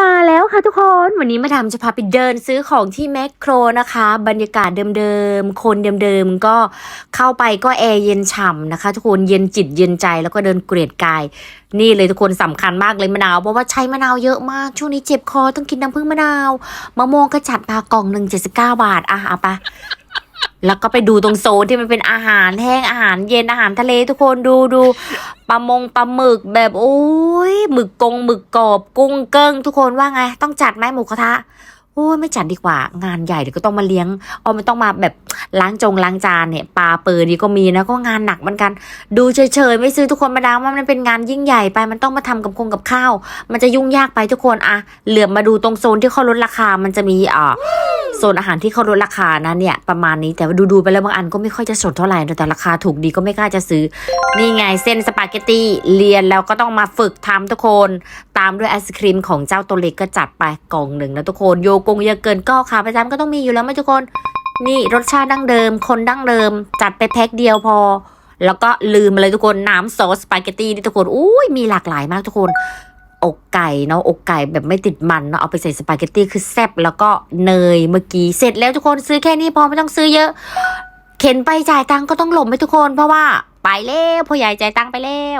มาแล้วค่ะทุกคนวันนี้มาดามจะพาไปเดินซื้อของที่แมคโครนะคะ บรรยากาศเดิมๆ คนเดิมๆ ก็เข้าไปก็แอร์เย็นฉ่ำนะคะ ทุกคนเย็นจิตเย็นใจแล้วก็เดินเกลียดกาย นี่เลยทุกคนสำคัญมากเลยมะนาวเพราะว่าใช้มะนาวเยอะมาก ช่วงนี้เจ็บคอต้องกินน้ำผึ้งมะนาวมะม่วงก็จัดมากล่องหนึ่งเจ็ดสิบเก้าบาทอะเอาไปแล้วก็ไปดูตรงโซนที่มันเป็นอาหารแห้งอาหารเย็นอาหารทะเลทุกคนดูดู ปลามงปลาหมึกแบบโอ้ยหมึกกงหมึกกรอบกุ้งเกิ้งทุกคนว่าไง ต้องจัดไหมหมูกระทะโอ้ยไม่จัดดีกว่างานใหญ่เดี๋ยวก็ต้องมาเลี้ยงเอามันต้องมาแบบล้างจงล้างจานเนี่ยปลาเปิดนี่ก็มีนะก็งานหนักเหมือนกัน ดูเฉยๆไม่ซื้อทุกคนมาดามว่ามันเป็นงานยิ่งใหญ่ไปมันต้องมาทำกับคงกับข้าว มันจะยุ่งยากไปทุกคนอะเหลือบมาดูตรงโซนที่เขาลดราคามันจะมีอ่า โซนอาหารที่เขาลดราคานะเนี่ยประมาณนี้แต่ว่าดูๆไปแล้วบางอันก็ไม่ค่อยจะสดเท่าไหร่นะแต่ราคาถูกดีก็ไม่กล้าจะซื้อ นี่ไงเส้นสปาเกตตี้เรียนแล้วก็ต้องมาฝึกทำทุกคน ตามด้วยไอศครีมของเจ้าตัวเล็กก็จัดไปกล่องหนึ่งนะทุกคนโยกงเยอะเกินก็ขาประจำก็ต้องมีอยู่แล้วไหมทุกคน นี่รสชาติดั้งเดิม คนดั้งเดิม จัดไปแพ็คเดียวพอ แล้วก็ลืมเลยทุกคนน้ำซอสสปาเกตตี้นี่ทุกคนอุ้ยมีหลากหลายมากทุกคน อกไก่เนาะอกไก่แบบไม่ติดมันเนาะเอาไปใส่สปาเกตตี้คือแซ่บแล้วก็เนยเมื่อกี้เสร็จแล้วทุกคนซื้อแค่นี้พอไม่ต้องซื้อเยอะ เข็นไปจ่ายตังก็ต้องหลบไปทุกคนเพราะว่าไปแล้วพ่อใหญ่จ่ายตังไปแล้ว